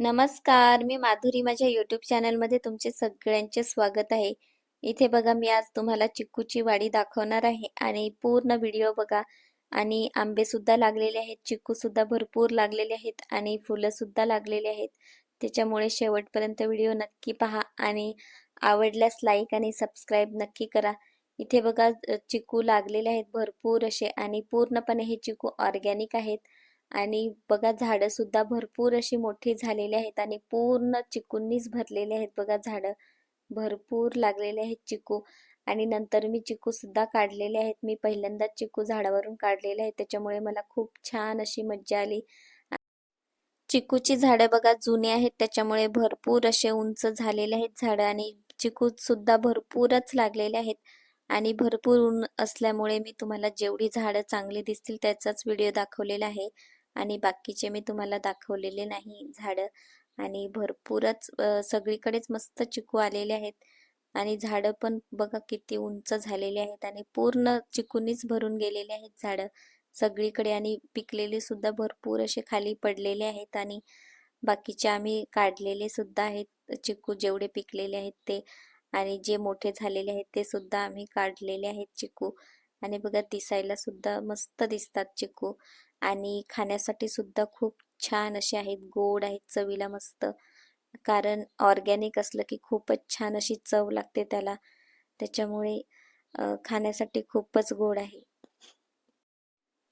नमस्कार मी माधुरी. माझ्या यूट्यूब चॅनलमध्ये तुमचे सगळ्यांचे स्वागत आहे. इथे बघा मी आज तुम्हाला चिक्कूची वाडी दाखवणार आहे आणि पूर्ण व्हिडिओ बघा. आणि आंबेसुद्धा लागलेले आहेत चिक्कूसुद्धा भरपूर लागलेले आहेत आणि फुलंसुद्धा लागलेले आहेत. त्याच्यामुळे शेवटपर्यंत व्हिडिओ नक्की पहा आणि आवडल्यास लाईक आणि सबस्क्राईब नक्की करा. इथे बघा चिकू लागलेले आहेत भरपूर असे आणि पूर्णपणे हे चिकू ऑर्गॅनिक आहेत. आणि बघा झाडं सुद्धा भरपूर अशी मोठी झालेली आहेत आणि पूर्ण चिकूंनीच भरलेले आहेत बघा झाडं. भरपूर लागलेले आहेत चिकू. आणि नंतर मी चिकू सुद्धा काढलेले आहेत. मी पहिल्यांदाच चिकू झाडावरून काढलेले आहेत. त्याच्यामुळे मला खूप छान अशी मज्जा आली. चिकूची झाडं बघा जुने आहेत. त्याच्यामुळे भरपूर असे उंच झालेले आहेत झाडं आणि चिकू सुद्धा भरपूरच लागलेले आहेत. आणि भरपूर ऊन असल्यामुळे मी तुम्हाला जेवढी झाडं चांगली दिसतील त्याचाच व्हिडिओ दाखवलेला आहे. आणि बाकीचे मी तुम्हाला दाखवलेले नाही झाडं. आणि भरपूरच सगळीकडेच मस्त चिकू आलेले आहेत. आणि झाडं पण बघा किती उंच झालेले आहेत आणि पूर्ण चिकूनीच भरून गेलेले आहेत झाडं. सगळीकडे आणि पिकलेले सुद्धा भरपूर असे खाली पडलेले आहेत आणि बाकीचे आम्ही काढलेले सुद्धा आहेत चिकू जेवढे पिकलेले आहेत ते. आणि जे मोठे झालेले आहेत ते सुद्धा आम्ही काढलेले आहेत चिकू. आणि बघा दिसायला सुद्धा मस्त दिसतात चिकू. आणि खाण्यासाठी सुद्धा खूप छान असे आहेत गोड आहेत चवीला मस्त. कारण ऑर्गॅनिक असलं की खूपच छान अशी चव लागते त्याला. त्याच्यामुळे खाण्यासाठी खूपच गोड आहे.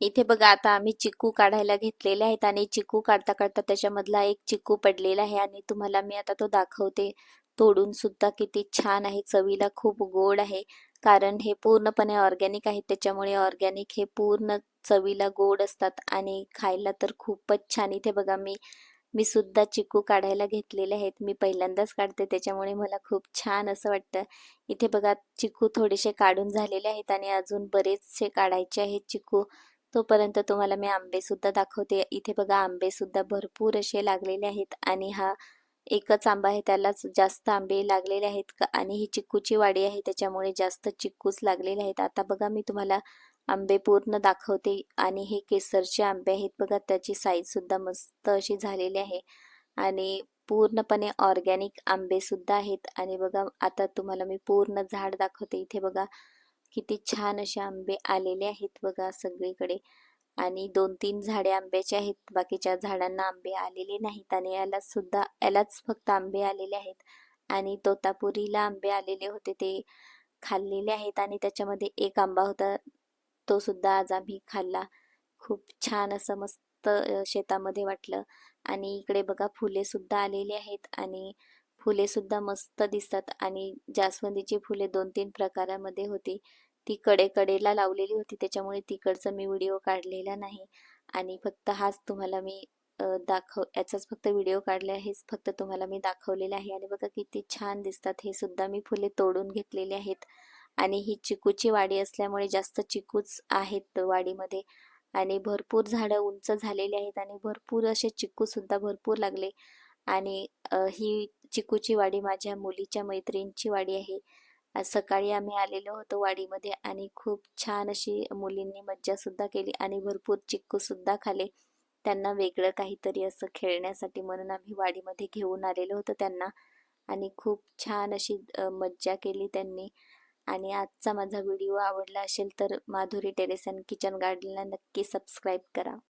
इथे बघा आता आम्ही चिकू काढायला घेतलेले आहेत आणि चिकू काढता काढता त्याच्यामधला एक चिकू पडलेला आहे आणि तुम्हाला मी आता तो दाखवते. तोडून सुद्धा किती छान आहे. चवीला खूप गोड आहे. कारण हे पूर्णपणे ऑर्गॅनिक आहे. त्याच्यामुळे ऑर्गॅनिक हे पूर्ण चवीला गोड असतात. आणि खायला तर खूपच छान. इथे बघा मी मी सुद्धा चिकू काढायला घेतलेले आहेत. मी पहिल्यांदाच काढते. त्याच्यामुळे मला खूप छान असं वाटतं. इथे बघा चिकू थोडेसे काढून झालेले आहेत. आणि अजून बरेचसे काढायचे आहेत चिकू. तोपर्यंत तुम्हाला मी आंबे सुद्धा दाखवते. इथे बघा आंबे सुद्धा भरपूर असे लागलेले आहेत. आणि हा एकच आंबा आहे त्यालाच जास्त आंबे लागलेले आहेत आणि ही चिक्कूची वाडी आहे त्याच्यामुळे जास्त चिक्कूच लागलेले आहेत. आता बघा मी तुम्हाला आंबे पूर्ण दाखवते. आणि हे केसरचे आंबे आहेत बघा त्याची साईज सुद्धा मस्त अशी झालेली आहे. आणि पूर्णपणे ऑर्गॅनिक आंबे सुद्धा आहेत. आणि बघा आता तुम्हाला मी पूर्ण झाड दाखवते. इथे बघा किती छान असे आंबे आलेले आहेत बघा सगळीकडे. आणि दोन तीन झाडे आंब्याचे आहेत. बाकीच्या झाडांना आंबे आलेले नाहीत आणि याला सुद्धा यालाच फक्त आंबे आलेले आहेत. आणि तोतापुरीला आंबे आलेले होते ते खाल्लेले आहेत आणि त्याच्यामध्ये एक आंबा होता तो सुद्धा आज आम्ही खाल्ला. खूप छान असं मस्त शेतामध्ये वाटलं. आणि इकडे बघा फुले सुद्धा आलेली आहेत आणि फुले सुद्धा मस्त दिसतात. आणि जास्वंदीची फुले दोन तीन प्रकारामध्ये होती. ती कडेकडेला लावलेली होती. त्याच्यामुळे तिकडचा मी व्हिडिओ काढलेला नाही. आणि फक्त हाच तुम्हाला मी दाखव याचाच फक्त व्हिडिओ काढले आहेच फक्त तुम्हाला मी दाखवलेला आहे. आणि बघा किती छान दिसतात. हे सुद्धा मी फुले तोडून घेतलेले आहेत. आणि ही चिकूची वाडी असल्यामुळे जास्त चिकूच आहेत वाडीमध्ये. आणि भरपूर झाडं उंच झालेली आहेत. आणि भरपूर असे चिकू सुद्धा भरपूर लागले. आणि ही चिकूची वाडी माझ्या मुलीच्या मैत्रिणीची वाडी आहे. आज सकाळी आम्ही आलेलो होतो वाडीमध्ये आणि खूप छान अशी मुलींनी मज्जा सुद्धा केली आणि भरपूर चिक्कू सुद्धा खाले. त्यांना वेगळं काहीतरी असं खेळण्यासाठी म्हणून आम्ही वाडीमध्ये घेऊन आलेलो होतो त्यांना. आणि खूप छान अशी मज्जा केली त्यांनी. आणि आजचा माझा व्हिडिओ आवडला असेल तर माधुरी टेरेस अँड किचन गार्डनला नक्की सबस्क्राईब करा.